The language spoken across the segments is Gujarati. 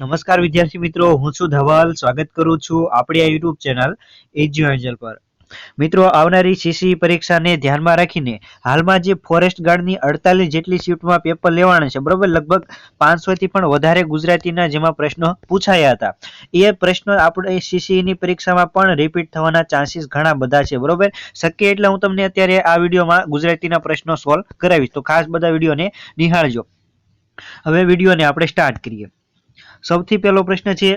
નમસ્કાર વિદ્યાર્થી મિત્રો, હું છું ધવલ. સ્વાગત કરું છું આપણી આ યુટ્યુબ ચેનલ એજ્યુ એન્જલ પર. મિત્રો, આવનારી સીસી પરીક્ષાને ધ્યાનમાં રાખીને હાલમાં જે ફોરેસ્ટ ગાર્ડની અડતાલીસ જેટલી શિફ્ટમાં પેપર લેવાના છે, બરોબર? લગભગ પાંચસોથી પણ વધારે ગુજરાતીના જેમાં પ્રશ્નો પૂછાયા હતા. એ પ્રશ્નો આપણે સીસીની પરીક્ષામાં પણ રિપીટ થવાના ચાન્સીસ ઘણા બધા છે, બરોબર? શક્ય એટલે હું તમને અત્યારે આ વિડીયોમાં ગુજરાતીના પ્રશ્નો સોલ્વ કરાવીશ. તો ખાસ બધા વિડીયોને નિહાળજો. હવે વિડીયોને આપણે સ્ટાર્ટ કરીએ. સૌથી પહેલો પ્રશ્ન છે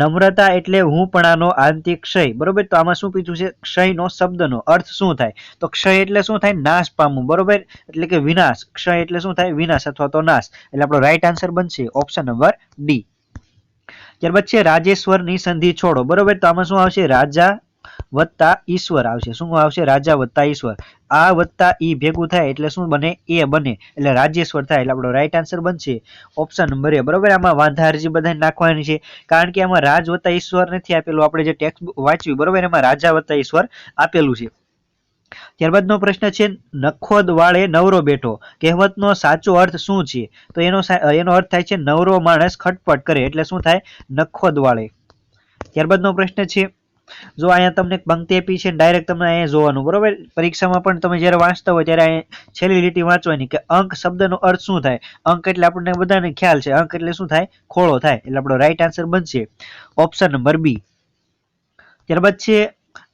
નમ્રતા એટલે હુંપણાનો આંતિક ક્ષય. બરોબર? તો આમાં શું પૂછ્યું છે? ક્ષયનો શબ્દનો અર્થ શું થાય? તો ક્ષય એટલે શું થાય? નાશ પામવું. બરોબર? એટલે કે વિનાશ. ક્ષય એટલે શું થાય? વિનાશ અથવા તો નાશ. એટલે આપણો રાઈટ આન્સર બનશે ઓપ્શન નંબર ડી ત્યારબાદ છે, રાજેશ્વરની સંધિ છોડો. બરોબર? તો આમાં શું આવશે? રાજા વત્તા ઈશ્વર આવશે. શું આવશે? રાજા વત્તા ઈશ્વર. આ વત્તા ઈ ભેગું થાય એટલે શું બને? એ બને. એટલે રાજેશ્વર થાય. એટલે આપણો રાઈટ આન્સર બનશે. Option number A. બરોબર? આમાં વાંધા અરજી બધાને નાખવાની છે. કારણ કે આમાં રાજ વત્તા ઈશ્વર નથી આપેલું. આપણે જે ટેક્સ વાંચ્યું, બરોબર? એમાં રાજા વત્તા ઈશ્વર આપેલું છે. ત્યારબાદનો પ્રશ્ન છે, નખોદ વાળે નવરો બેઠો. કહેવતનો સાચો અર્થ શું છે? તો એનો એનો અર્થ થાય છે, નવરો માણસ ખટપટ કરે. એટલે શું થાય? નખોદ વાળે. ત્યારબાદનો પ્રશ્ન છે જો અહીંયા તમને પંક્તિ આપી છે ડાયરેક્ટ તમને અહીંયા જોવાનું, બરોબર? પરીક્ષામાં પણ તમે જ્યારે વાંચતા હોય ત્યારે અહીંયા છેલ્લી લીટી વાંચવાની કે અંક શબ્દનો અર્થ શું થાય? અંક એટલે આપણને બધાને ખ્યાલ છે. અંક એટલે શું થાય? ખોળો થાય. એટલે આપણો રાઈટ આન્સર બનશે. ઓપ્શન નંબર બી ત્યારબાદ છે,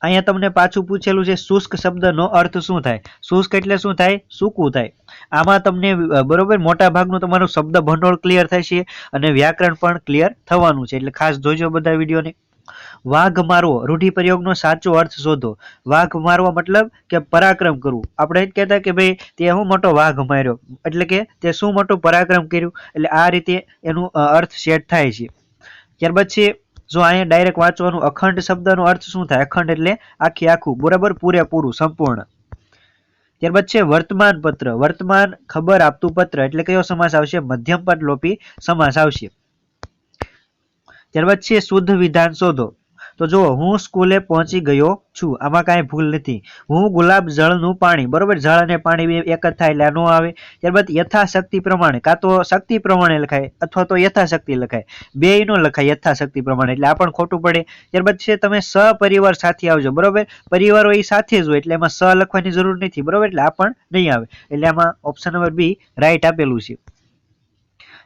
અહીંયા તમને પાછું પૂછેલું છે, શુષ્ક શબ્દનો અર્થ શું થાય? શુષ્ક એટલે શું થાય? સૂકું થાય. આમાં તમને બરોબર? મોટા ભાગનું તમારું શબ્દ ભંડોળ ક્લિયર થશે અને વ્યાકરણ પણ ક્લિયર થવાનું છે. એટલે ખાસ જોજો બધા વિડીયોને. વાઘ મારવો, રૂઢિપ્રયોગનો સાચો અર્થ શોધો. વાઘ મારવો મતલબ કે પરાક્રમ કરવું. આપણે એમ કહેતા કે ભાઈ, તે હું મોટો વાઘ માર્યો. એટલે કે તે શું મોટું પરાક્રમ કર્યું? એટલે આ રીતે એનું અર્થ સેટ થાય છે. ત્યારબાદ છે, જો અહીંયા ડાયરેક્ટ વાંચવાનું, અખંડ શબ્દનો અર્થ શું થાય? અખંડ એટલે આખી આખું, બરાબર પૂરેપૂરું, સંપૂર્ણ. ત્યારબાદ છે વર્તમાન પત્ર વર્તમાન ખબર આપતું પત્ર. એટલે કયો સમાસ આવશે? મધ્યમ પદ લોપી સમાસ આવશે. ત્યારબાદ છે શુદ્ધ વિધાન શોધો. તો જુઓ, હું સ્કૂલે પહોંચી ગયો છું. આમાં કાંઈ ભૂલ નથી. હું ગુલાબ જળનું પાણી, બરોબર, જળ અને પાણી એક જ થાય એટલે ન આવે. ત્યારબાદ યથાશક્તિ પ્રમાણે, કાં તો શક્તિ પ્રમાણે લખાય, અથવા તો યથાશક્તિ લખાય. બે નો લખાય યથાશક્તિ પ્રમાણે, એટલે આ પણ ખોટું પડે. ત્યારબાદ છે, તમે સપરિવાર સાથે આવજો, બરોબર? પરિવારો એ સાથે જ હોય, એટલે એમાં સ લખવાની જરૂર નથી, બરોબર? એટલે આ પણ નહીં આવે. એટલે આમાં ઓપ્શન નંબર બી રાઈટ આપેલું છે.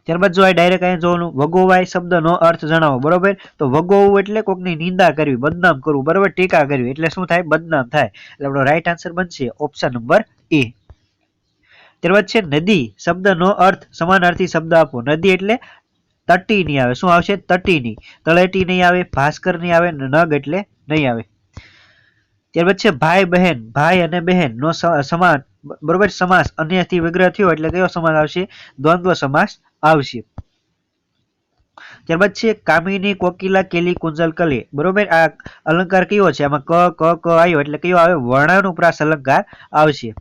ત્યારબાદ જો આ ડાયરેક્ટ અહીંયા જોવાનું વગોવાય શબ્દનો અર્થ જણાવો, બરોબર? તો વગોવું એટલે કોકની નિંદા કરવી, બદનામ કરવું, બરોબર? ટીકા કરવી, એટલે શું થાય? બદનામ થાય. એટલે આપણો રાઈટ આન્સર બનશે ઓપ્શન નંબર એ ત્યારબાદ છે નદી, શબ્દનો અર્થ સમાનાર્થી શબ્દ આપો નદી એટલે તટી નહીં આવે. શું આવશે? તટીની. તળેટી નહીં આવે, ભાસ્કર નહીં આવે નગ એટલે નહીં આવે. ત્યારબાદ છે ભાઈ બહેન ભાઈ અને બહેન નો સમાન બરોબર, સમાસ. અન્યથી વિગ્રહ થયો એટલે કયો સમાસ આવશે? દ્વંદ્વ સમાસ આવશે. ત્યારબાદ છે, કામિની, કોકિલા, કેલી, કુંજલ, કલી. બરોબર, આ અલંકાર કયો છે? આમાં ક ક ક આવ્યો એટલે કયો આવે વર્ણાનુપ્રાસ અલંકાર આવશે.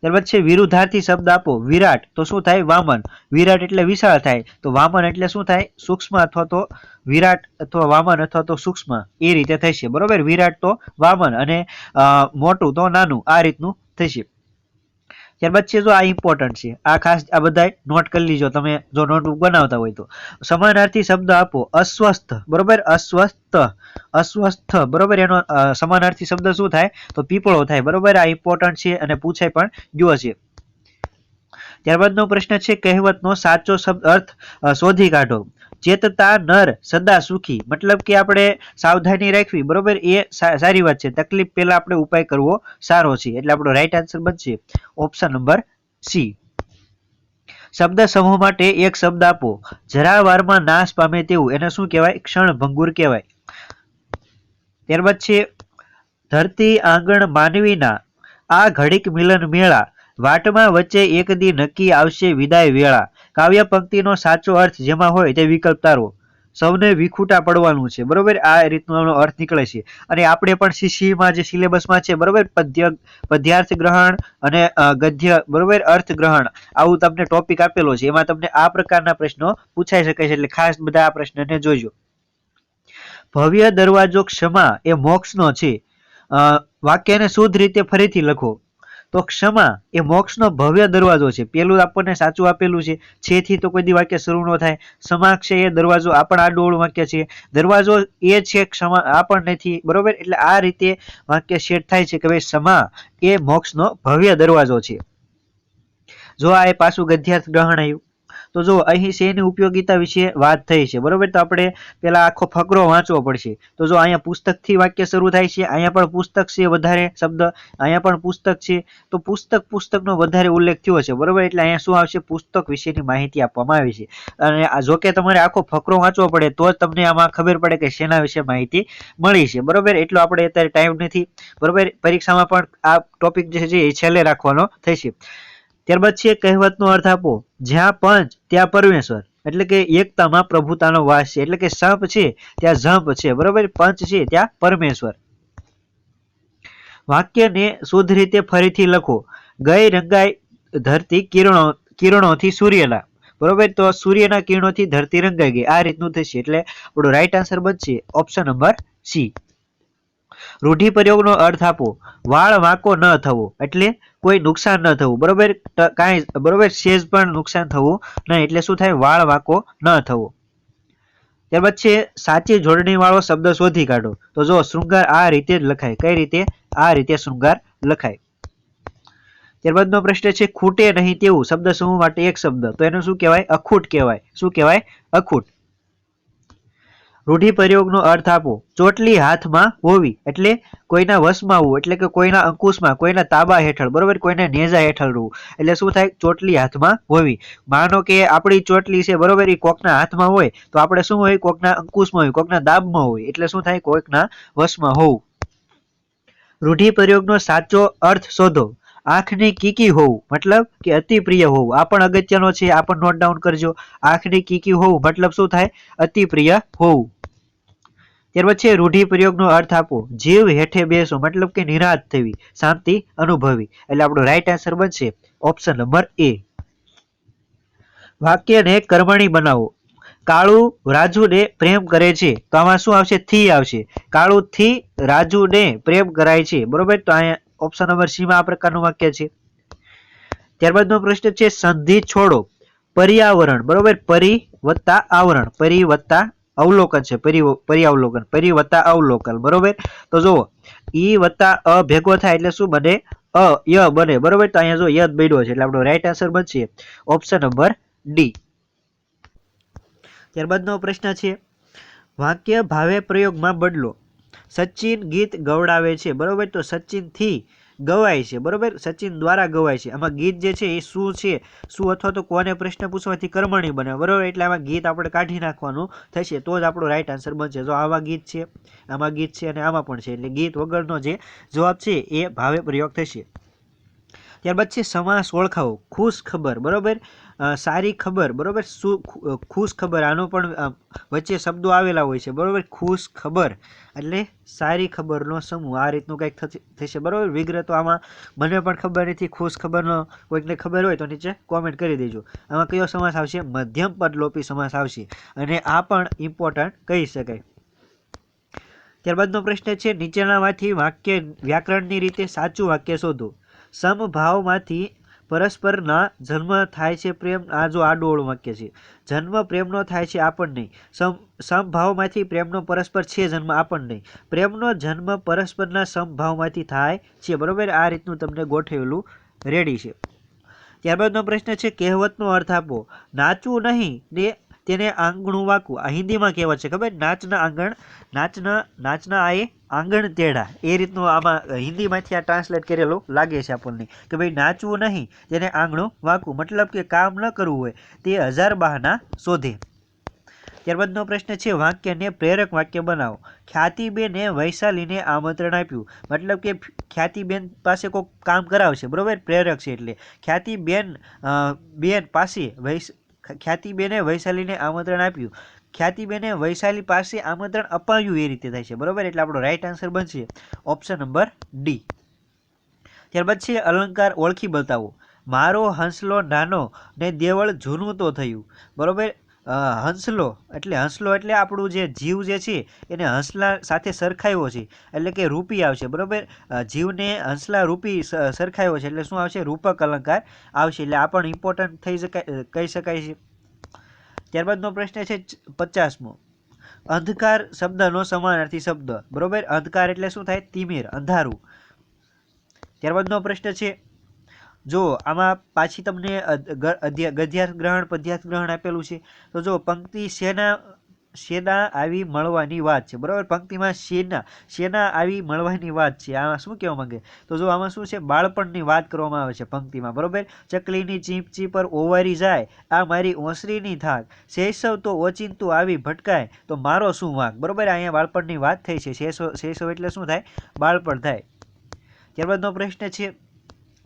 ત્યારબાદ છે, વિરુદ્ધાર્થી શબ્દ આપો. વિરાટ. તો શું થાય? વામન. વિરાટ એટલે વિશાળ થાય. તો વામન એટલે શું થાય? સૂક્ષ્મ અથવા તો વિરાટ અથવા વામન અથવા તો સૂક્ષ્મ એ રીતે થશે બરોબર? વિરાટ તો વામન અને મોટું તો નાનું આ રીતનું થશે ત્યારબાદ છે જો આ ઇમ્પોર્ટન્ટ છે. આ ખાસ આ બધા નોટ કરી લીજો. તમે જો નોટબુક બનાવતા હોય તો. સમાનાર્થી શબ્દ આપો. અસ્વસ્થ. બરોબર? અસ્વસ્થ. અસ્વસ્થ. બરોબર? એનો સમાનાર્થી શબ્દ શું થાય? તો પીપળો થાય. બરોબર? આ ઇમ્પોર્ટન્ટ છે અને પૂછાય પણ ગયો છે. ત્યારબાદનો પ્રશ્ન છે, કહેવતનો સાચો શબ્દ અર્થ શોધી કાઢો. ચેતતા નર સદા સુખી. મતલબ કે આપણે સાવધાની રાખવી, બરોબર? એ સારી વાત છે. તકલીફ પહેલા આપણે ઉપાય કરવો સારો છે. એટલે આપણો રાઈટ આન્સર બનશે ઓપ્શન નંબર સી શબ્દ સમૂહ માટે એક શબ્દ આપો. જરા વારમાં નાશ પામે તેવું. એને શું કહેવાય? ક્ષણભંગુર કહેવાય. ત્યારબાદ છે, ધરતી આંગણ માનવીના આ ઘડીક મિલન મેળા. વાટમાં વચ્ચે એક દી નક્કી આવશે વિદાય વેળા. કાવ્ય પંક્તિનો સાચો અર્થ જેમાં હોય તે વિકલ્પ તારો સૌને વિખૂટા પડવાનું છે, બરોબર? આ રીતનો અર્થ નીકળે છે. અને આપણે પણ સીસીમાં જે સિલેબસમાં છે, બરોબર? પદ્ય, પદ્યાર્થ ગ્રહણ અને ગદ્ય, બરોબર? અર્થ ગ્રહણ, આવું તમને ટોપિક આપેલો છે. એમાં તમને આ પ્રકારના પ્રશ્નો પૂછાઈ શકે છે. એટલે ખાસ બધા આ પ્રશ્નને જોજો. ભવ્ય દરવાજો ક્ષમા એ મોક્ષનો છે. વાક્યને શુદ્ધ રીતે ફરીથી લખો. તો ક્ષમા એ મોક્ષનો ભવ્ય દરવાજો છે. પેલું આપણને સાચું આપેલું છે. છેથી તો કોઈ વાક્ય શરૂ ન થાય. સમાક્ષ એ દરવાજો આ ડોળ વાક્ય છે. દરવાજો એ છે ક્ષમા આ પણ નથી બરોબર? એટલે આ રીતે વાક્ય સેટ થાય છે કે ભાઈ ક્ષમા એ મોક્ષનો ભવ્ય દરવાજો છે. જો આ એ પાછું ગધ્યાર્થ ગ્રહણ આવ્યું. તો જો અહીં શેની ઉપયોગિતા વિશે વાત થઈ છે, બરોબર? તો આપણે પેલા આખો ફકરો વાંચવો પડશે. તો જો અહીંયા પુસ્તકથી વાક્ય શરૂ થાય છે, અહીંયા પણ પુસ્તક છે વધારે શબ્દ, અહીંયા પણ પુસ્તક છે. તો પુસ્તક, પુસ્તકનો વધારે ઉલ્લેખ થયો છે બરોબર? એટલે અહીંયા શું આવશે? પુસ્તક વિશેની માહિતી આપવામાં આવી છે. અને જો કે તમારે આખો ફકરો વાંચવો પડે, તો તમને આમાં ખબર પડે કે શેના વિશે માહિતી મળી છે, બરોબર? એટલો આપણે અત્યારે ટાઈમ નથી, બરોબર? પરીક્ષામાં પણ આ ટોપિક જે છે, એ છેલ્લે રાખવાનો થશે. ત્યારબાદ છે કહેવતનો અર્થ આપો, જ્યાં પંચ, ત્યાં પરમેશ્વર. એટલે કે એકતામાં પ્રભુતાનો વાસ છે. એટલે કે સંપ છે, ત્યાં ઝંપ છે. બરોબર? પંચ છે, ત્યાં પરમેશ્વર. વાક્યને શુદ્ધ રીતે ફરીથી લખો. ગઈ રંગાઈ ધરતી કિરણો, કિરણોથી સૂર્યના. બરોબર? તો સૂર્યના કિરણોથી ધરતી રંગાઈ ગઈ. આ રીતનું થશે. એટલે આપણો રાઈટ આન્સર બનશે ઓપ્શન નંબર સી રૂઢિપ્રયોગનો અર્થ આપો. વાળ વાંકો ન થવો, એટલે કોઈ નુકસાન ન થવું. બરોબર? કાંઈ બરોબર? સેજ પણ નુકસાન થવું નહીં, એટલે શું થાય? વાળ વાંકો ન થવો. ત્યારબાદ છે, સાચી જોડણી વાળો શબ્દ શોધી કાઢો. તો જો શૃંગાર આ રીતે લખાય. કઈ રીતે? આ રીતે શૃંગાર લખાય. ત્યારબાદનો પ્રશ્ન છે, ખૂટે નહીં તેવું. શબ્દ સમૂહ માટે એક શબ્દ. તો એનું શું કહેવાય? અખૂટ કહેવાય. શું કહેવાય? અખૂટ. રૂઢિપ્રયોગનો અર્થ આપો. ચોટલી હાથમાં હોવી એટલે કોઈના વશમાં હોવું, એટલે કે કોઈના અંકુશમાં, કોઈના તાબા હેઠળ, બરોબર? કોઈના નેજા હેઠળ રહેવું. એટલે શું થાય? ચોટલી હાથમાં હોવી. માનો કે આપણી ચોટલી છે, બરોબર? એ કોકના હાથમાં હોય, તો આપણે શું હોય? કોકના અંકુશમાં હોય, કોકના દાબમાં હોય, એટલે શું થાય? કોઈકના વશમાં હોવું. રૂઢિપ્રયોગનો સાચો અર્થ શોધો. આંખની કીકી હોવું મતલબ કે અતિ પ્રિય હોવું આ પણ અગત્યનો છે, આ પણ નોટ ડાઉન કરજો. આંખની કીકી હોવું મતલબ શું થાય? અતિ પ્રિય હોવું ત્યારબાદ છે રૂઢિપ્રયોગનો અર્થ આપો. જીવ હેઠે બેસો, મતલબ કે નિરાશ થવી, શાંતિ અનુભવી. એટલે આપણો રાઈટ આન્સર બનશે ઓપ્શન નંબર એ વાક્યને કર્મણી બનાવો. કાળુ રાજુને પ્રેમ કરે છે. તો આમાં શું આવશે? થી આવશે. કાળુ થી રાજુને પ્રેમ કરાય છે. બરોબર? તો અહીંયા ઓપ્શન નંબર સી માં આ પ્રકારનું વાક્ય છે. ત્યારબાદનો પ્રશ્ન છે, સંધિ છોડો. પર્યાવરણ, બરોબર? પરી વત્તા આવરણ. પરી વત્તા અવલોકન છે, પરી પર્યાવલોકન. પરી વત્તા અવલોકન, બરોબર? તો જુઓ, ઈ વત્તા અ ભેગો થાય એટલે શું બને? અ, ય બને, બરોબર? તો અહીંયા જો ય જ બન્યો છે, એટલે આપણો રાઈટ આન્સર બનશે. ઓપ્શન નંબર ડી ત્યારબાદનો પ્રશ્ન છે, વાક્ય ભાવે પ્રયોગમાં બદલો. સચિન ગીત ગવડાવે છે, બરોબર? તો સચિનથી ગવાય છે, બરાબર? સચિન દ્વારા ગવાય છે. આમાં ગીત જે છે એ શું છે? શું અથવા તો કોને પ્રશ્ન પૂછવાથી કર્મણી બને, બરોબર? એટલે આમાં ગીત આપણે કાઢી નાખવાનું થશે, તો જ આપણો રાઈટ આન્સર બનશે. જો આવા ગીત છે, આમાં ગીત છે અને આમાં પણ છે, એટલે ગીત વગરનો જે જવાબ છે એ ભાવે પ્રયોગ થશે. ત્યારબાદ છે, સમાસ ઓળખાવો ખુશ ખબર બરોબર? સારી ખબર, બરાબર? શું ખુશ ખબર, આનો પણ વચ્ચે શબ્દો આવેલા હોય છે, બરાબર? ખુશ ખબર, એટલે સારી ખબરનો સમૂહ, આ રીતનું કંઈક થશે, બરાબર? વિગતો આમાં મને પણ ખબર નથી, ખુશ ખબરનો કોઈકને ખબર હોય તો નીચે કોમેન્ટ કરી દેજો. આમાં કયો સમાસ આવશે? મધ્યમ પદલોપી સમાસ આવશે, અને આ પણ ઇમ્પોર્ટન્ટ કહી શકાય. ત્યારબાદનો પ્રશ્ન છે, નીચેનામાંથી વાક્ય, વ્યાકરણની રીતે સાચું વાક્ય શોધો. સમભાવમાંથી પરસ્પરના જન્મ થાય છે પ્રેમ, આ જો આડોળ વાક્ય છે. જન્મ પ્રેમનો થાય છે આપણ નહીં. સમ, સમભાવમાંથી પ્રેમનો પરસ્પર છે જન્મ આપણ નહીં. પ્રેમનો જન્મ પરસ્પરના સમભાવમાંથી થાય છે. બરાબર? આ રીતનું તમને ગોઠવેલું રેડી છે. ત્યારબાદનો પ્રશ્ન છે, કહેવતનો અર્થ આપો. નાચવું નહીં, ને તેને આંગણું વાકવું. આ હિન્દીમાં કહેવત છે, ખબર? નાચના આંગણ, નાચના નાચના આએ આંગણ તેડા. એ રીતનું આમાં હિન્દીમાંથી આ ટ્રાન્સલેટ કરેલું લાગે છે આપણને કે ભાઈ નાચવું નહીં, તેને આંગણું વાંકવું. મતલબ કે કામ ન કરવું હોય, તે હજાર બહાના શોધે. ત્યારબાદનો પ્રશ્ન છે, વાક્યને પ્રેરક વાક્ય બનાવો. ખ્યાતિબેને વૈશાલીને આમંત્રણ આપ્યું. મતલબ કે ખ્યાતિબેન પાસે કોઈ કામ કરાવશે, બરાબર? પ્રેરક છે એટલે. ખ્યાતિબેન બેન પાસે વૈશ ખ્યાતિબેને વૈશાલીને આમંત્રણ આપ્યું. ખ્યાતિબેને વૈશાલી પાસે આમંત્રણ અપાયું એ રીતે થાય છે. બરોબર? એટલે આપણો રાઈટ આન્સર બનશે ઓપ્શન નંબર ડી ત્યારબાદ છે અલંકાર ઓળખી બતાવો. મારો હંસલો નાનો ને દેવળ જૂનું તો થયું. બરોબર? હંસલો. એટલે હંસલો એટલે આપણું જે જીવ જે છે, એને હંસલા સાથે સરખાવ્યો છે. એટલે કે રૂપી આવશે, બરોબર? જીવને હંસલા રૂપી સ- સરખાવ્યો છે. એટલે શું આવશે? રૂપક અલંકાર આવશે. એટલે આ પણ ઇમ્પોર્ટન્ટ થઈ શકાય કહી શકાય છે. ત્યારબાદનો પ્રશ્ન છે પચાસમો. અંધકાર શબ્દનો સમાનાર્થી શબ્દ, બરોબર? અંધકાર એટલે શું થાય? તિમિર, અંધારું. ત્યારબાદનો પ્રશ્ન છે જો, આમાં પાછી તમને અધ- ગ- ગ્રહણ પદ્યાર્થ ગ્રહણ આપેલું છે. તો જો, પંક્તિ શેના શેના આવી મળવાની વાત છે? બરાબર? પંક્તિમાં શેના શેના આવી મળવાની વાત છે? આમાં શું કહેવા માંગે? તો જો, આમાં શું છે? બાળપણની વાત કરવામાં આવે છે પંક્તિમાં. બરાબર? ચકલીની ચીપ ચીપ પર ઓવારી જાય, આ મારી ઓસરીની થાક. શૈશવ તો ઓચિંતું આવી ભટકાય, તો મારો શું વાંક? બરાબર? અહીંયા બાળપણની વાત થઈ છે. શૈશવ શૈશવ એટલે શું થાય? બાળપણ થાય. ત્યારબાદનો પ્રશ્ન છે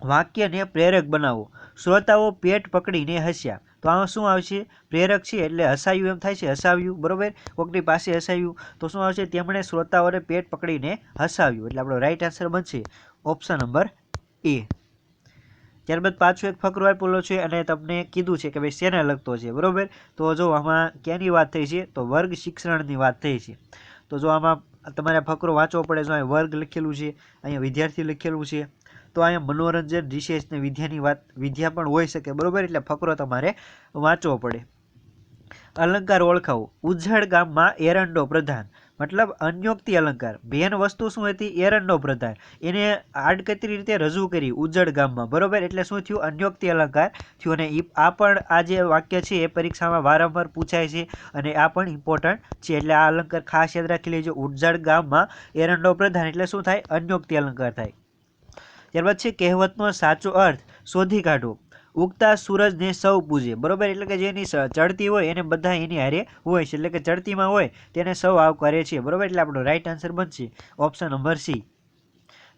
વાક્યને પ્રેરક બનાવો. શ્રોતાઓ પેટ પકડીને હસ્યા. તો આમાં શું આવશે? પ્રેરક છે એટલે હસાયું એમ થાય છે, હસાવ્યું. બરોબર? કોકની પાસે હસાવ્યું તો શું આવશે? તેમણે શ્રોતાઓને પેટ પકડીને હસાવ્યું. એટલે આપણો રાઈટ આન્સર બનશે ઓપ્શન નંબર એ ત્યારબાદ પાછો એક ફકરો આપેલો છે અને તમને કીધું છે કે ભાઈ શેને લગતો છે? બરોબર? તો જો આમાં ક્યાંની વાત થઈ છે? તો વર્ગ શિક્ષણની વાત થઈ છે. તો જો આમાં તમારે ફકરો વાંચવો પડે, જો અહીં વર્ગ લખેલું છે, અહીંયા વિદ્યાર્થી લખેલું છે તો અહીંયા મનોરંજન રિસેસ ને વિદ્યાની વાત, વિદ્યા પણ હોઈ શકે, બરોબર? એટલે ફકરો તમારે વાંચવો પડે. અલંકાર ઓળખાવો. ઉજ્જડ ગામમાં એરંડો પ્રધાન. મતલબ અન્યોક્તિ અલંકાર. બેન વસ્તુ શું હતી? એરંડો પ્રધાન. એને આડકતરી રીતે રજૂ કરી ઉજ્જડ ગામમાં. બરોબર? એટલે શું થયું? અન્યોક્તિ અલંકાર થયું અને આ પણ આ જે વાક્ય છે, એ પરીક્ષામાં વારંવાર પૂછાય છે અને આ પણ ઇમ્પોર્ટન્ટ છે. એટલે આ અલંકાર ખાસ યાદ રાખી લેજો. ઉજ્જડ ગામમાં એરંડો પ્રધાન. એટલે શું થાય? અન્યોક્તિ અલંકાર થાય. ત્યારબાદ છે કહેવતનો સાચો અર્થ શોધી કાઢો ઉગતા સૂરજને સૌ પૂજે. બરોબર? એટલે કે જેની ચડતી હોય એને બધા એની હારે હોય છે. એટલે કે ચડતીમાં હોય તેને સૌ આવકારે છે. બરોબર? એટલે આપણો રાઈટ આન્સર બનશે ઓપ્શન નંબર સી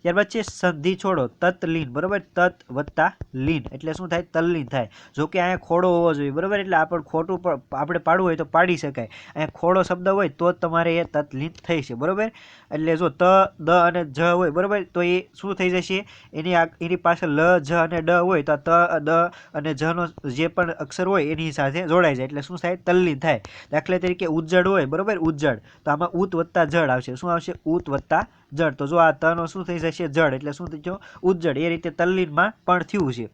ત્યારબાદ છે સંધિ છોડો. તત્લીન. બરોબર? તત વત્તા લીન. એટલે શું થાય? તલ્લીન થાય. જો કે અહીંયા ખોડો હોવો જોઈએ. બરોબર? એટલે આપણે ખોટું આપણે પાડવું હોય તો પાડી શકાય. અહીંયા ખોડો શબ્દ હોય તો જ તમારે એ તત્લીન થઈ છે. બરોબર? એટલે જો ત, દ અને જ હોય, બરાબર? તો એ શું થઈ જશે? એની આ એની પાછળ લ, જ અને ડ હોય, તો ત દ અને જનો જે પણ અક્ષર હોય, એની સાથે જોડાઈ જાય. એટલે શું થાય? તલ્લીન થાય. દાખલા તરીકે ઉજ્જડ હોય, બરાબર? ઉજ્જડ. તો આમાં ઉત વત્તા જડ આવશે. શું આવશે? ઉત વત્તા જડ. તો જો આ તનો શું થઈ જશે? જડ. એટલે શું થઈ ગયો ઉજ્જડ. એ રીતે તલ્લીનમાં પણ થયું છે.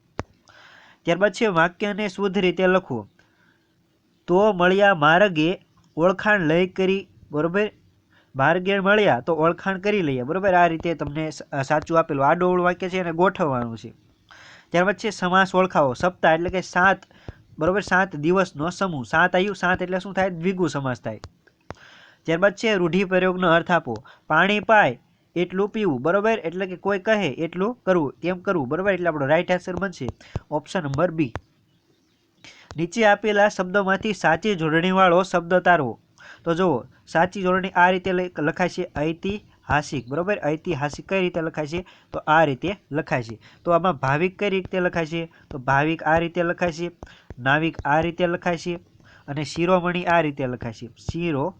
ત્યારબાદ છે વાક્યને શુદ્ધ રીતે લખવું તો મળ્યા માર્ગે ઓળખાણ લઈ કરી, બરોબર? માર્ગે મળ્યા તો ઓળખાણ કરી લઈએ. બરાબર? આ રીતે તમને સાચું આપેલું. આડોવળું વાક્ય છે એને ગોઠવવાનું છે. ત્યારબાદ છે સમાસ ઓળખાવો. સપ્તાહ એટલે કે સાત, બરોબર? સાત દિવસનો સમૂહ. સાત આવ્યું સાત એટલે શું થાય? દ્વિગુ સમાસ થાય. ત્યારબાદ છે રૂઢિપ્રયોગનો અર્થ આપો. પાણી પાય, એટલું પીવું. બરોબર? એટલે કે કોઈ કહે, એટલું કરવું. એમ કરવું. બરાબર? એટલે આપણો રાઈટ આન્સર બનશે. ઓપ્શન નંબર બી નીચે આપેલા શબ્દોમાંથી સાચી જોડણીવાળો શબ્દ તારવો. તો જુઓ, સાચી જોડણી આ રીતે લખાય છે ઐતિહાસિક. બરાબર? ઐતિહાસિક કઈ રીતે લખાય છે? તો આ રીતે લખાય છે. તો આમાં ભાવિક કઈ રીતે લખાય છે? તો ભાવિક આ રીતે લખાય છે, નાવિક આ રીતે લખાય છે અને શિરોમણી આ રીતે લખાય છે. શિરો,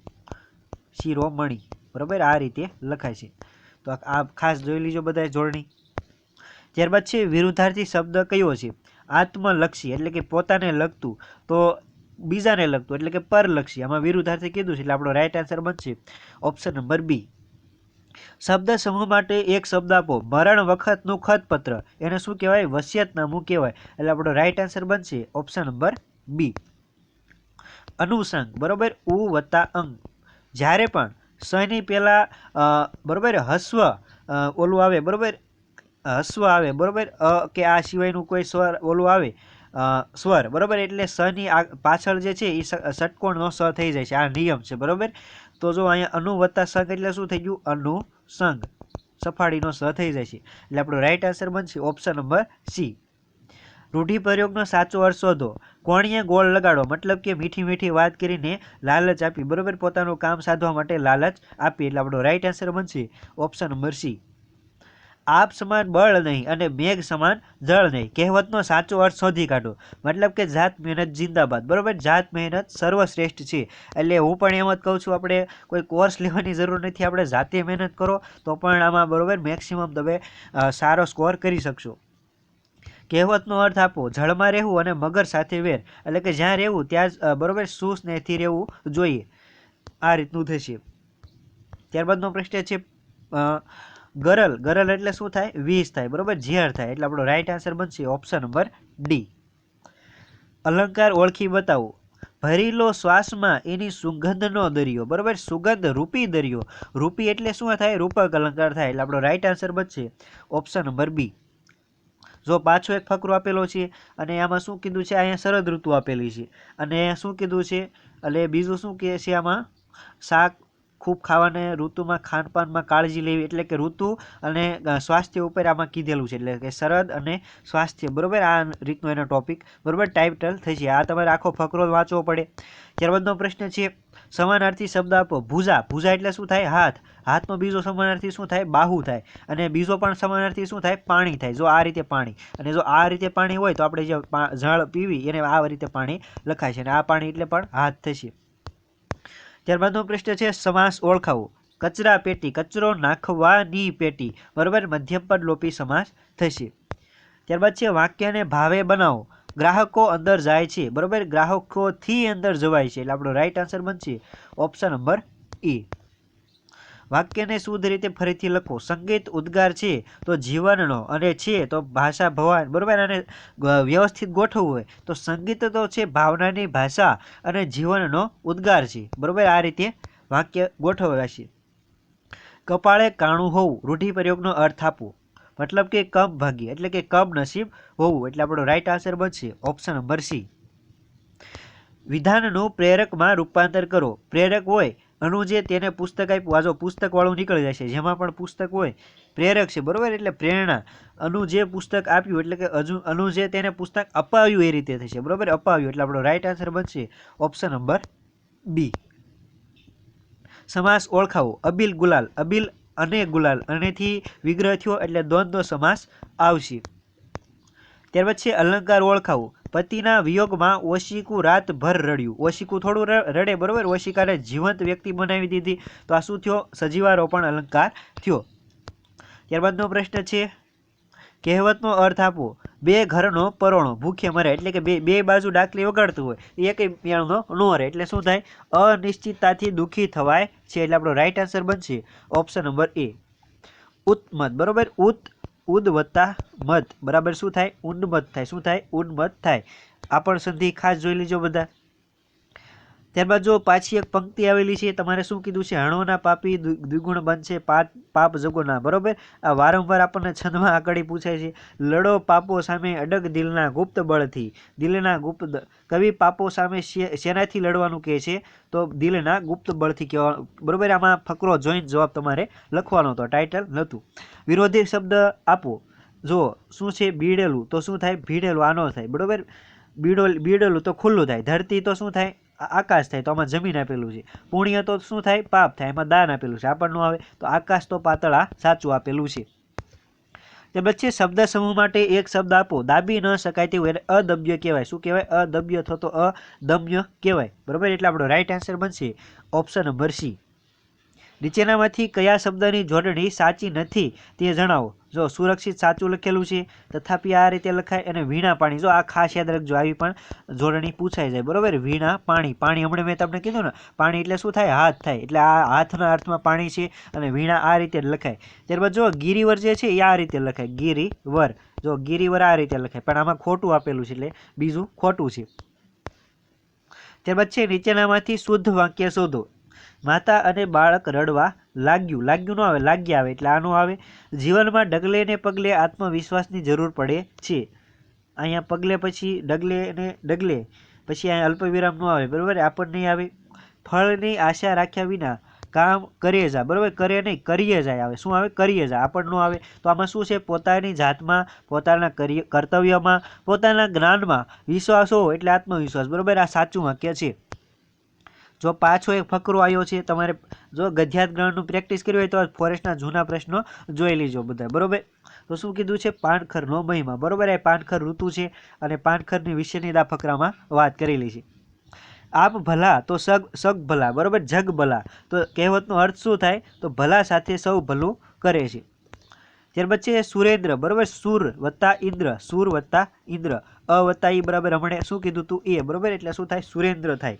શિરોમણી. બરાબર? આ રીતે લખાય છે. તો આ- ખાસ જોઈ લીજો બધા જોડણી. ત્યારબાદ છે વિરુદ્ધાર્થી શબ્દ કયો છે? આત્મલક્ષી એટલે કે પોતાને લગતું. તો બીજાને લગતું, એટલે કે પરલક્ષી. આમાં વિરુદ્ધાર્થી કીધું છે, એટલે આપણો રાઈટ આન્સર બનશે. ઓપ્શન નંબર બી શબ્દ સમૂહ માટે એક શબ્દ આપો. મરણ વખતનું ખતપત્ર. એને શું કહેવાય? વસિયતનામું કહેવાય. એટલે આપણો રાઈટ આન્સર બનશે ઓપ્શન નંબર બી અનુસંગ. બરોબર? ઉ વત્તા અંગ. જ્યારે પણ સની પહેલાં બરોબર? હસ્વ ઓલું આવે. બરોબર? હસ્વ આવે. બરોબર? અ, કે આ સિવાયનું કોઈ સ્વર ઓલું આવે. સ્વર, બરાબર? એટલે સની પાછળ જે છે એ ષટકોણનો સ થઈ જાય છે. આ નિયમ છે, બરોબર? તો જો અહીંયા અનુ વત્તા સંગ એટલે શું થઈ ગયું? અનુસંગ સફાળીનો સ થઈ જાય છે. એટલે આપણો રાઈટ આન્સર બનશે ઓપ્શન નંબર સી. રૂઢિપ્રયોગનો સાચો અર્થ શોધો. કોણીએ ગોળ લગાડો, મતલબ કે મીઠી મીઠી વાત કરીને લાલચ આપી, બરોબર? પોતાનું કામ સાધવા માટે લાલચ આપી. એટલે આપણો રાઈટ આન્સર બનશે ઓપ્શન નંબર સી. આપ સમાન બળ નહીં અને મેઘ સમાન જળ નહીં. કહેવતનો સાચો અર્થ શોધી કાઢો. મતલબ કે જાત મહેનત જિંદાબાદ. બરાબર? જાત મહેનત સર્વશ્રેષ્ઠ છે. એટલે હું પણ એમ જ કહું છું, આપણે કોઈ કોર્સ લેવાની જરૂર નથી. આપણે જાતે મહેનત કરો તો પણ આમાં બરોબર મેક્સિમમ તમે સારો સ્કોર કરી શકશો. કહેવતનો અર્થ આપો, જળમાં રહેવું અને મગર સાથે વેર. એટલે કે જ્યાં રહેવું, ત્યાં જ સુસ્નેહથી બરોબર રહેવું જોઈએ. આ રીતનું થશે. ત્યારબાદનો પ્રશ્ન છે ગરલ ગરલ એટલે શું થાય? વીસ થાય, બરોબર? ઝેર થાય. એટલે આપણો રાઈટ આન્સર બનશે ઓપ્શન નંબર ડી અલંકાર ઓળખી બતાવો. ભરીલો શ્વાસમાં એની સુગંધનો દરિયો, બરોબર? સુગંધ રૂપી દરિયો. રૂપી એટલે શું થાય? રૂપક અલંકાર થાય. એટલે આપણો રાઈટ આન્સર બનશે ઓપ્શન નંબર બી જો પાછો એક ફકરો આપેલો છે, અને આમાં શું કીધું છે? અહીંયા શરદ ઋતુ આપેલી છે. અને શું કીધું છે? એટલે બીજું શું કહે છે આમાં? શાક ખૂબ ખાવાને ઋતુમાં, ખાનપાનમાં કાળજી લેવી એટલે કે ઋતુ અને સ્વાસ્થ્ય ઉપર આમાં કીધેલું છે. એટલે કે શરદ અને સ્વાસ્થ્ય. બરાબર? આ રીતનો એનો ટોપિક બરાબર? ટાઇટલ થશે આ તમારે આખો ફકરો વાંચવો પડે. ત્યારબાદનો પ્રશ્ન છે, સમાનાર્થી શબ્દ આપો. ભૂજા. ભૂજા એટલે શું થાય? હાથ. હાથનો બીજો સમાનાર્થી શું થાય? બાહુ થાય. અને બીજો પણ સમાનાર્થી શું થાય? પાણી થાય. જો આ રીતે પાણી. અને જો આ રીતે પાણી હોય તો આપણે જે જળ પીવી એને આ રીતે પાણી લખાય છે. અને આ પાણી એટલે પણ હાથ થશે. ત્યારબાદનો પ્રશ્ન છે, સમાસ ઓળખાવો. કચરા પેટી, કચરો નાખવાની પેટી, બરોબર? મધ્યમ પદ લોપી સમાસ થશે. ત્યારબાદ છે, વાક્યને ભાવે બનાવો. ગ્રાહકો અંદર જાય છે, બરોબર? ગ્રાહકોથી અંદર જવાય છે, એટલે આપણો રાઈટ આન્સર બનશે ઓપ્શન નંબર ઈ વાક્યને શુદ્ધ રીતે ફરીથી લખો. સંગીત ઉદ્ગાર છે તો જીવનનો અને છે તો ભાષા ભવાન. બરાબર? અને વ્યવસ્થિત ગોઠવવું હોય તો સંગીત તો છે ભાવનાની ભાષા અને જીવનનો ઉદ્ગાર છે. બરાબર? આ રીતે વાક્ય ગોઠવ્યા છે. કપાળે કાણું હોવું રૂઢિપ્રયોગનો અર્થ આપવો. મતલબ કે કમ ભાગ્ય, એટલે કે કમ નસીબ હોવું. એટલે આપણો રાઈટ આન્સર બનશે. ઓપ્શન નંબર સી વિધાનનું પ્રેરકમાં રૂપાંતર કરો. પ્રેરક હોય અનુજે તેને પુસ્તક આપ્યું. આ પુસ્તકવાળું નીકળી જશે. જેમાં પણ પુસ્તક હોય, પ્રેરક છે. બરાબર? એટલે પ્રેરણા. અનુજે પુસ્તક આપ્યું એટલે કે અજુ, અનુજે તેને પુસ્તક અપાવ્યું એ રીતે થશે. બરાબર? અપાવ્યું. એટલે આપણો રાઈટ આન્સર બનશે ઓપ્શન નંબર બી સમાસ ઓળખાવો. અબિલ ગુલાલ. અબિલ અને ગુલાલ. અનેથી વિગ્રહ થયો એટલે દ્વંદ્વ સમાસ આવશે. ત્યાર છે અલંકાર ઓળખાવું. પતિના વિયોગમાં ઓશિકું રાતભર રડ્યું. ઓશિકું થોડું રડે, બરાબર? ઓશિકાને જીવંત વ્યક્તિ બનાવી દીધી. તો આ શું થયો? સજીવારોપણ અલંકાર થયો. ત્યારબાદનો પ્રશ્ન છે, કહેવતનો અર્થ આપવો. બે ઘરનો પરોણો ભૂખે મરે, એટલે કે બે બે બાજુ ડાકલી વગાડતું હોય. એક મેળનો નો રહે, એટલે શું થાય? અનિશ્ચિતતાથી દુઃખી થવાય છે, એટલે આપણો રાઈટ આન્સર બનશે. ઓપ્શન નંબર એ ઉત્મત બરાબર? ઉત ઉદ વત્તા મત. બરાબર શું થાય? ઉન્મત થાય. શું થાય? ઉન્મત થાય. આ પણ સંધિ ખાસ જોઈ લીજો બધા. ત્યારબાદ જો પાછી એક પંક્તિ આવેલી છે, તમારે શું કીધું છે? હણોના પાપી દ્વિ- દ્વિગુણ બનશે, પાપ પાપ જગોના. બરોબર? આ વારંવાર આપણને છંદમાં આકડી પૂછાય છે, લડો પાપો સામે અડગ દિલના ગુપ્ત બળથી. દિલના ગુપ્ત કવિ પાપો સામે શેનાથી લડવાનું કહે છે? તો દિલના ગુપ્ત બળથી કહેવા, બરોબર? આમાં ફકરો જોઈન જવાબ તમારે લખવાનો હતો, ટાઇટલ નહોતું. વિરોધી શબ્દ આપો. જો શું છે બીડેલું? તો શું થાય? ભીડેલું, આ ન થાય. બરોબર? બીડો બીડેલું તો ખુલ્લું થાય. ધરતી તો શું થાય? આકાશ થાય તો આમાં જમીન આપેલું છે. પુણ્ય તો શું થાય? પાપ થાય. એમાં દાન આપેલું છે. આપણને આવે તો આકાશ તો પાતળા સાચું આપેલું છે. તે પછી શબ્દ સમૂહ માટે એક શબ્દ આપો. દાબી ન શકાય તેવું એને અદબ્ય કહેવાય. શું કહેવાય? અદબ્ય થતો અદમ્ય કહેવાય. બરાબર? એટલે આપણો રાઈટ આન્સર બનશે ઓપ્શન નંબર સી નીચેનામાંથી કયા શબ્દની જોડણી સાચી નથી તે જણાવો. જો સુરક્ષિત સાચું લખેલું છે, તથાપિ આ રીતે લખાય અને વીણા પાણી. જો આ ખાસ યાદ રાખજો, આવી પણ જોડણી પૂછાઈ જાય. બરાબર? વીણા પાણી. પાણી હમણાં મેં તમને કીધું ને, પાણી એટલે શું થાય? હાથ થાય. એટલે આ હાથના અર્થમાં પાણી છે અને વીણા આ રીતે લખાય. ત્યારબાદ જો ગિરિવર જે છે, એ આ રીતે લખાય. ગિરિવર. જો ગિરિવર આ રીતે લખાય. પણ આમાં ખોટું આપેલું છે એટલે બીજું ખોટું છે. ત્યારબાદ છે, નીચેનામાંથી શુદ્ધ વાક્ય શોધો. માતા અને બાળક રડવા લાગ્યું. લાગ્યું ન આવે, લાગ્યા આવે એટલે આનું આવે. જીવનમાં ડગલે ને પગલે આત્મવિશ્વાસની જરૂર પડે છે. અહીંયા પગલે પછી ડગલે ને ડગલે, પછી અહીંયા અલ્પવિરામ ન આવે, બરાબર? આપણને નહીં આવે. ફળની આશા રાખ્યા વિના કામ કરીએ જાય બરાબર? કરે નહીં, કરીએ જાય આવે. શું આવે? કરીએ જાય આપણને આવે. તો આમાં શું છે? પોતાની જાતમાં, પોતાના કર્તવ્યમાં, પોતાના જ્ઞાનમાં વિશ્વાસ હોવો એટલે આત્મવિશ્વાસ. બરાબર? આ સાચું વાક્ય છે. જો પાછો એક ફકરો આવ્યો છે, તમારે જો ગધ્યાત ગ્રહણનું પ્રેક્ટિસ કરવી હોય તો ફોરેસ્ટના જૂના પ્રશ્નો જોઈ લેજો બધા બરોબર? તો શું કીધું છે? પાનખરનો મહિમા, બરોબર? એ પાનખર ઋતુ છે અને પાનખરની વિશેની આ ફકરામાં વાત કરેલી છે. આપ ભલા તો સગ સગ ભલા, બરોબર? જગ ભલા. તો કહેવતનો અર્થ શું થાય? તો ભલા સાથે સૌ ભલું કરે છે. ત્યારબાદ છે સુરેન્દ્ર, બરાબર? સુર વત્તા ઇન્દ્ર, સુર વત્તા ઇન્દ્ર. અ વત્તા ઈ બરાબર હમણાં શું કીધું તું? એ, બરાબર? એટલે શું થાય? સુરેન્દ્ર થાય.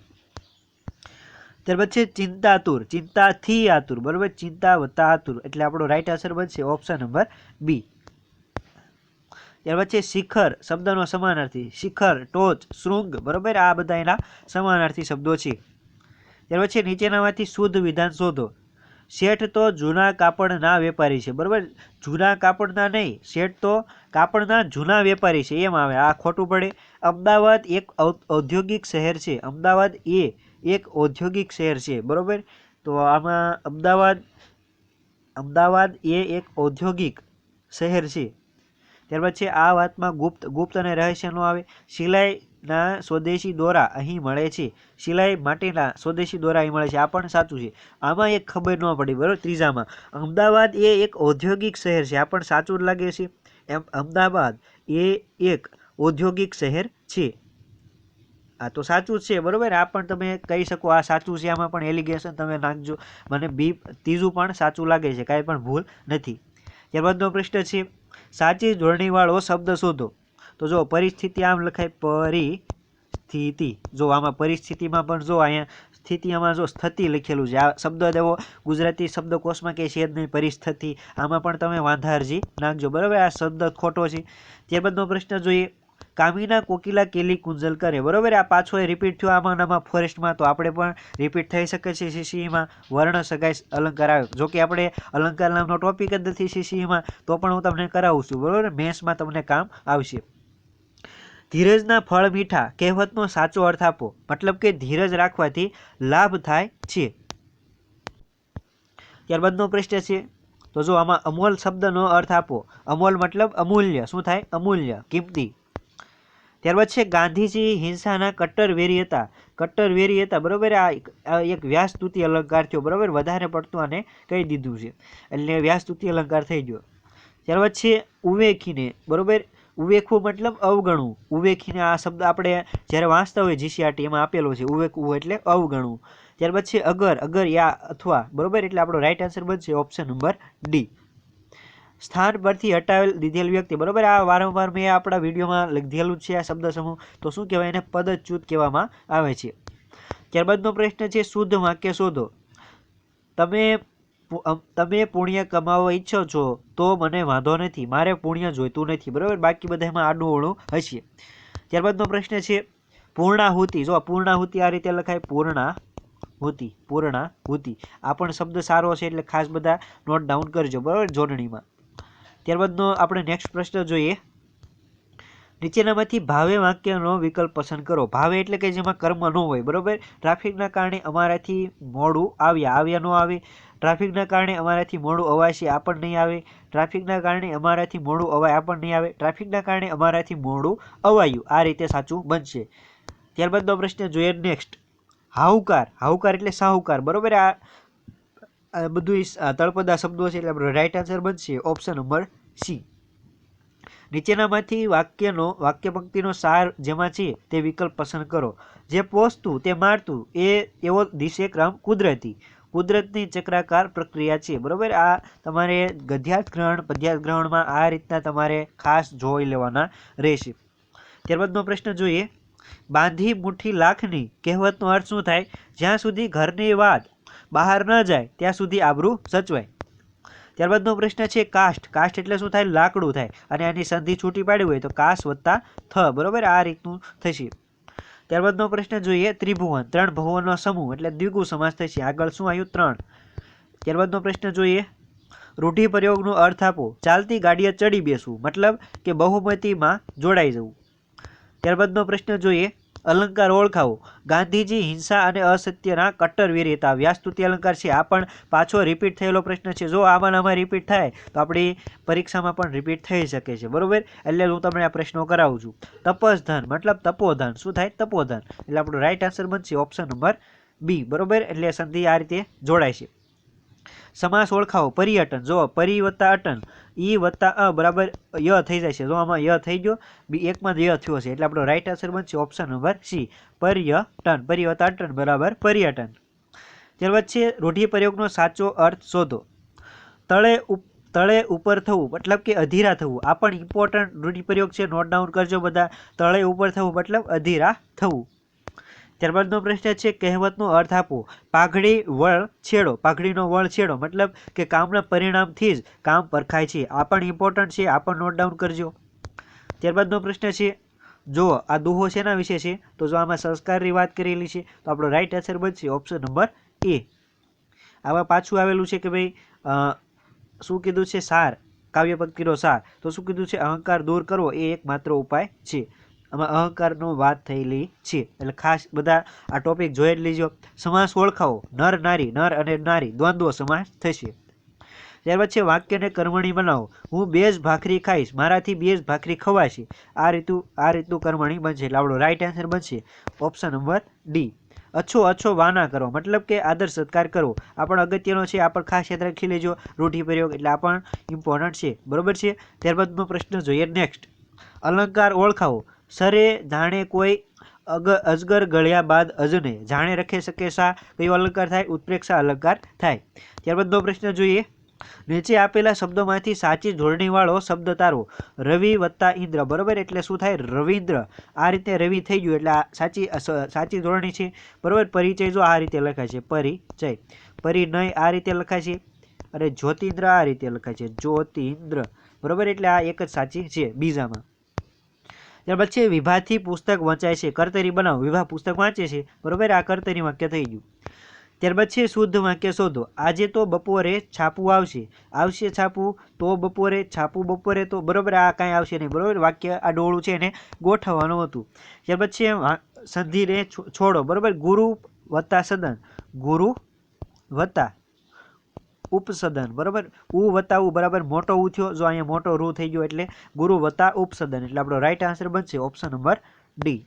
ત્યારબાદ છે ચિંતાતુર ચિંતાથી આતુર બરાબર? ચિંતા વત્તા આતુર એટલે આપણો રાઈટ આન્સર બનશે ઓપ્શન નંબર બી ત્યારબાદ છે શિખર, શબ્દનો સમાનાર્થી. શિખર, ટોચ, શૃંગ, બરાબર? આ બધા એના સમાનાર્થી શબ્દો છે. ત્યારબાદ છે નીચેનામાંથી શુદ્ધ વિધાન શોધો. શેઠ તો જૂના કાપડના વેપારી છે, બરાબર? જૂના કાપડના નહીં, શેઠ તો કાપડના જૂના વેપારી છે, એમ આવે. આ ખોટું પડે. અમદાવાદ એક ઔદ્યોગિક શહેર છે. અમદાવાદ એ એક ઔદ્યોગિક શહેર છે, બરાબર? તો આમાં અમદાવાદ અમદાવાદ એ એક ઔદ્યોગિક શહેર છે. ત્યારબાદ છે, આ વાતમાં ગુપ્ત ગુપ્ત અને રહસ્યનો આવે. સિલાઈના સ્વદેશી દોરા અહીં મળે છે. સિલાઈ માટેના સ્વદેશી દોરા અહીં મળે છે. આ પણ સાચું છે. આમાં એક ખબર ન પડી, બરાબર? ત્રીજામાં, અમદાવાદ એ એક ઔદ્યોગિક શહેર છે. આ પણ સાચું જ લાગે છે. એમ, અમદાવાદ એ એક ઔદ્યોગિક શહેર છે. આ તો સાચું છે, બરોબર? આ પણ તમે કહી શકો, આ સાચું છે, આમાં પણ એલિગેશન તમે નાખજો. મને બી ત્રીજું પણ સાચું લાગે છે, કાંઈ પણ ભૂલ નથી. ત્યારબાદનો પ્રશ્ન છે, સાચી જોડણીવાળો શબ્દ શોધો. તો જો પરિસ્થિતિ આમ લખાય, પરિસ્થિતિ. જો આમાં પરિસ્થિતિમાં પણ જો અહીંયા સ્થિતિ આમાં જો સ્થતિ લખેલું છે, આ શબ્દ દેવો, ગુજરાતી શબ્દકોશમાં કે છે જ નહીં, પરિસ્થિતિ, આમાં પણ તમે વાંધારજી નાખજો, બરાબર? આ શબ્દ ખોટો છે. ત્યારબાદનો પ્રશ્ન જોઈએ કામિના કોકિલા કેલી કુંજલ કરે. બરોબર? આ પાછો એ રિપીટ થયો આમાં આમાં ફોરેસ્ટમાં તો આપણે પણ રિપીટ થઈ શકે છે સીસીમાં વર્ણ સગાઈ અલંકાર આવે જો કે આપણે અલંકાર નામનો ટોપિક જ નથી સીસીઈમાં તો પણ હું તમને કરાવું છું. બરાબર? મેથ્સમાં તમને કામ આવશે. ધીરજના ફળ મીઠા. કહેવતનો સાચો અર્થ આપો. મતલબ કે ધીરજ રાખવાથી લાભ થાય છે. ત્યારબાદનો પ્રશ્ન છે. તો જો આમાં અમોલ શબ્દનો અર્થ આપો. અમોલ મતલબ અમૂલ્ય. શું થાય? અમૂલ્ય. કિંમતી. ત્યારબાદ છે ગાંધીજી હિંસાના કટ્ટર વેરી હતા. કટ્ટર વેરી હતા, બરાબર? આ એક- વ્યાસતુતિ અલંકાર થયો, બરાબર? વધારે પડતું આને કહી દીધું છે. એટલે વ્યાસતુતિ અલંકાર થઈ ગયો. ત્યારબાદ છે ઉવેખીને, બરોબર? ઉવેખવું મતલબ અવગણવું. ઉવેખીને આ શબ્દ આપણે જ્યારે વાંચતા હોય જીસીઆરટી એમાં આપેલો છે, ઉવેખવું એટલે અવગણવું. ત્યારબાદ છે અગર અગર યા અથવા, બરોબર? એટલે આપણો રાઈટ આન્સર બનશે ઓપ્શન નંબર ડી સ્થાન પરથી હટાવેલ દીધેલ વ્યક્તિ. બરોબર? આ વારંવાર મેં આપણા વિડીયોમાં લીધેલું છે આ શબ્દ સમૂહ. તો શું કહેવાય? એને પદચ્યુત કહેવામાં આવે છે. ત્યારબાદનો પ્રશ્ન છે, શુદ્ધ વાક્ય શોધો. તમે તમે પુણ્ય કમાવવા ઈચ્છો છો, તો મને વાંધો નથી. મારે પુણ્ય જોઈતું નથી. બરાબર? બાકી બધામાં આડું ઓળું હશે. ત્યારબાદનો પ્રશ્ન છે, પૂર્ણાહુતિ. જો પૂર્ણાહુતિ આ રીતે લખાય, પૂર્ણાહુતિ પૂર્ણાહુતિ. આ પણ શબ્દ સારો છે એટલે ખાસ બધા નોટ ડાઉન કરજો. બરાબર? જોડણીમાં. ત્યારબાદનો આપણે નેક્સ્ટ પ્રશ્ન જોઈએ. નીચેનામાંથી ભાવે વાક્યનો વિકલ્પ પસંદ કરો. ભાવે એટલે કે જેમાં કર્મ ન હોય, બરાબર? ટ્રાફિકના કારણે અમારાથી મોડું આવ્યા આવ્યા ન આવે. ટ્રાફિકના કારણે અમારાથી મોડું અવાશે આ પણ નહીં આવે. ટ્રાફિકના કારણે અમારાથી મોડું અવાય આ પણ નહીં આવે. ટ્રાફિકના કારણે અમારાથી મોડું અવાયું. આ રીતે સાચું બનશે. ત્યારબાદનો પ્રશ્ન જોઈએ નેક્સ્ટ હાહુકાર. હાહુકાર એટલે સાહુકાર. બરાબર? આ આ બધું તળપદા શબ્દો છે એટલે આપણો રાઈટ આન્સર બનશે. ઓપ્શન નંબર સી નીચેનામાંથી વાક્યનો, વાક્ય પંક્તિનો સાર જેમાં છે તે વિકલ્પ પસંદ કરો. જે પોસતું તે મારતું એ એવો દિશેક્રમ કુદરતી. કુદરતની ચક્રાકાર પ્રક્રિયા છે. બરાબર? આ તમારે ગદ્યાર્થ ગ્રહણ, પદ્યાર્થ ગ્રહણમાં આ રીતના તમારે ખાસ જોઈ લેવાના રહેશે. ત્યારબાદનો પ્રશ્ન જોઈએ. બાંધી મુઠ્ઠી લાખની કહેવતનો અર્થ શું થાય? જ્યાં સુધી ઘરની વાત બહાર ન જાય, ત્યાં સુધી આબરૂ સચવાય. ત્યારબાદનો પ્રશ્ન છે કાસ્ટ. કાસ્ટ એટલે શું થાય? લાકડું થાય. અને આની સંધિ છૂટી પાડી હોય તો કાસ વત્તા થ. બરોબર? આ રીતનું થશે. ત્યારબાદનો પ્રશ્ન જોઈએ ત્રિભુવન. ત્રણ ભુવનનો સમૂહ એટલે દ્વિગુ સમાસ થશે. આગળ શું આવ્યું? ત્રણ. ત્યારબાદનો પ્રશ્ન જોઈએ રૂઢિપ્રયોગનો અર્થ આપો. ચાલતી ગાડીએ ચડી બેસવું. મતલબ કે બહુમતીમાં જોડાઈ જવું. ત્યારબાદનો પ્રશ્ન જોઈએ અલંકાર ઓળખાવો. ગાંધીજી હિંસા અને અસત્યના કટ્ટરવીર હતા. વ્યાસ્તુતિ અલંકાર છે. આ પણ પાછો રિપીટ થયેલો પ્રશ્ન છે. જો આમાં આમાં રિપીટ થાય, તો આપણી પરીક્ષામાં પણ રિપીટ થઈ શકે છે. બરોબર? એટલે હું તમને આ પ્રશ્નો કરાવું છું. તપસધન મતલબ તપોધન. શું થાય? તપોધન. એટલે આપણો રાઈટ આન્સર બનશે ઓપ્શન નંબર બી બરોબર? એટલે સંધિ આ રીતે જોડાય છે. સમાસ ઓળખાવો, પર્યટન. જો પરી વત્તા અટન ઈ વત્તા અ બરાબર ય થઈ જાય છે. જો આમાં ય થઈ ગયો, બી એકમાં ય થયો છે. એટલે આપણો રાઈટ આન્સર બનશે ઓપ્શન નંબર સી પર્યટન. પરી વત્તા અટન બરાબર પર્યટન. ત્યારબાદ છે રૂઢિપ્રયોગનો સાચો અર્થ શોધો. તળે ઉપ, તળે ઉપર થવું, મતલબ કે અધીરા થવું. આ પણ ઇમ્પોર્ટન્ટ રૂઢિપ્રયોગ છે. નોટ ડાઉન કરજો બધા. તળે ઉપર થવું, મતલબ અધીરા થવું. ત્યારબાદનો પ્રશ્ન છે, કહેવતનો અર્થ આપો. પાઘડી વળ છેડો. પાઘડીનો વળ છેડો મતલબ કે કામના પરિણામથી જ કામ પરખાય છે. આ પણ ઇમ્પોર્ટન્ટ છે, આ પણ નોટ ડાઉન કરજો. ત્યારબાદનો પ્રશ્ન છે જો આ દુહો શેના વિશે છે? તો જો આમાં સંસ્કારની વાત કરેલી છે, તો આપણો રાઈટ આન્સર બનશે ઓપ્શન નંબર એ આમાં પાછું આવેલું છે કે ભાઈ શું કીધું છે? સાર. કાવ્ય પંક્તિનો સાર. તો શું કીધું છે? અહંકાર દૂર કરવો એ એકમાત્ર ઉપાય છે. આમાં અહંકારનો વાત થયેલી છે. એટલે ખાસ બધા આ ટોપિક જોઈ જ લીજો. સમાસ ઓળખાવો. નર, નારી. નર અને નારી. દ્વંદ્વ સમાસ થશે. ત્યારબાદ છે વાક્યને કર્મણી બનાવો. હું બે જ ભાખરી ખાઈશ. મારાથી બે જ ભાખરી ખવાશે. આ રીતુ, આ રીતનું કર્મણી બનશે. આપણો રાઈટ આન્સર બનશે. ઓપ્શન નંબર ડી અછો અછો વાના કરો. મતલબ કે આદર, સત્કાર કરવો આ પણ અગત્યનો છે. આ પણ ખાસ યાદ રાખી લેજો. રૂઢિપ્રયોગ એટલે આ પણ ઇમ્પોર્ટન્ટ છે. બરોબર છે? ત્યારબાદનો પ્રશ્ન જોઈએ. નેક્સ્ટ અલંકાર ઓળખાવો. સરે જાણે કોઈ અગ, અજગર ગળ્યા બાદ અજને જાણે રખે શકે સા કયો અલંકાર થાય? ઉત્પ્રેક્ષા અલંકાર થાય? ત્યારબાદનો પ્રશ્ન જોઈએ. નીચે આપેલા શબ્દોમાંથી સાચી જોડણીવાળો શબ્દ તારો. રવિ વત્તા ઇન્દ્ર. બરોબર? એટલે શું થાય? રવિન્દ્ર. આ રીતે રવિ થઈ ગયું એટલે આ સાચી સાચી જોડણી છે. બરાબર? પરિચય જો આ રીતે લખાય છે. પરિચય. પરિનય આ રીતે લખાય છે. અને જ્યોતિન્દ્ર આ રીતે લખાય છે. જ્યોતિન્દ્ર. બરાબર? એટલે આ એક જ સાચી છે બીજામાં. ત્યારબાદ છે વિભાથી પુસ્તક વંચાય છે. કર્તરી બનાવો. વિવાહ પુસ્તક વાંચે છે. બરોબર? આ કર્તરી વાક્ય થઈ ગયું. ત્યારબાદ છે શુદ્ધ વાક્ય શોધો. આજે તો બપોરે છાપું આવશે. આવશે છાપું તો બપોરે, છાપું બપોરે તો બરોબર? આ કાંઈ આવશે નહીં. બરોબર? વાક્ય આ ડોળું છે એને ગોઠવવાનું હતું. ત્યારબાદ છે સંધિને છોડો. બરાબર? ગુરુ વત્તા સદન. ગુરુ વત્તા. ઉપસદન, બરાબર? ઉ વત્તા ઉ બરાબર મોટો ઉ થયો, જો અહીંયા મોટો રૂ થઈ ગયો એટલે ગુરુ વત્તા ઉપસદન, એટલે આપણો રાઈટ આન્સર બનશે ઓપ્શન નંબર ડી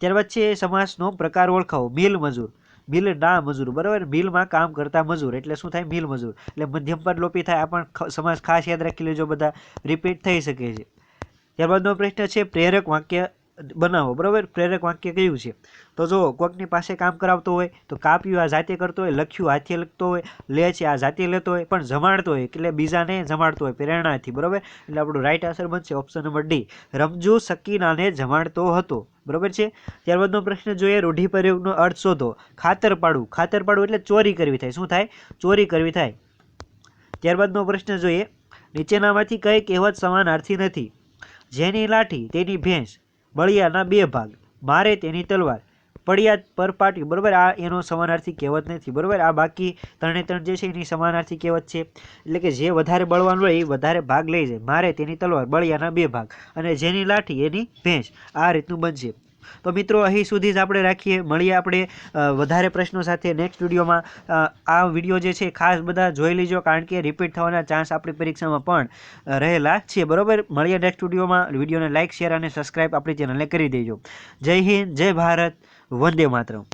ત્યારબાદ છે સમાસનો પ્રકાર ઓળખાવો, મિલ મજૂર. મિલ ના મજૂર, બરાબર? મિલમાં કામ કરતા મજૂર, એટલે શું થાય? મિલ મજૂર. એટલે મધ્યમ પદ લોપી થાય, આ પણ સમાસ ખાસ યાદ રાખી લેજો બધા. રિપીટ થઈ શકે છે. ત્યારબાદનો પ્રશ્ન છે, પ્રેરક વાક્ય બનાવો, બરાબર? પ્રેરક વાક્ય કયું છે? તો જો કોકની પાસે કામ કરાવતો હોય, તો કાપ્યું આ જાતે કરતો હોય, લખ્યું હાથે લખતો હોય, લે છે આ જાતે લેતો હોય, પણ જમાડતો હોય, એટલે બીજાને જમાડતો હોય, પ્રેરણાથી, બરાબર? એટલે આપણું રાઈટ આન્સર બનશે ઓપ્શન નંબર ડી રમજુ સકીનાને જમાડતો હતો, બરાબર છે? ત્યારબાદનો પ્રશ્ન જોઈએ રૂઢિપ્રયોગનો અર્થ શોધો. ખાતર પાડવું. ખાતર પાડવું એટલે ચોરી કરવી થાય. શું થાય? ચોરી કરવી થાય. ત્યારબાદનો પ્રશ્ન જોઈએ, નીચેનામાંથી કઈ કહેવત સમાનાર્થી નથી. જેની લાઠી, તેની ભેંસ બળિયાના બે ભાગ મારે તેની તલવાર. પડ્યા પર પાટી, બરાબર? આ એનો સમાનાર્થી કહેવત નથી, બરાબર? આ બાકી ત્રણે ત્રણ જે છે એની સમાનાર્થી કહેવત છે. એટલે કે જે વધારે બળવાનું હોય એ વધારે ભાગ લઈ જાય. મારે તેની તલવાર, બળિયાના બે ભાગ. અને જેની લાઠી, એની ભેંસ. આ રીતનું બનશે. તો મિત્રો, અહીં સુધી જ આપણે રાખીએ. મળીએ આપણે વધારે પ્રશ્નો સાથે નેક્સ્ટ વિડીયોમાં. આ વીડિયો જે છે, ખાસ બધા જોઈ લેજો, કારણ કે રિપીટ થવાના ચાન્સ આપણી પરીક્ષામાં પણ રહેલા છે. બરાબર? મળીએ નેક્સ્ટ વિડીયોમાં. વિડીયોને લાઇક શેર અને સબસ્ક્રાઈબ આપણી ચેનલને કરી દેજો. જય હિન્દ, જય ભારત. વંદે માતરમ.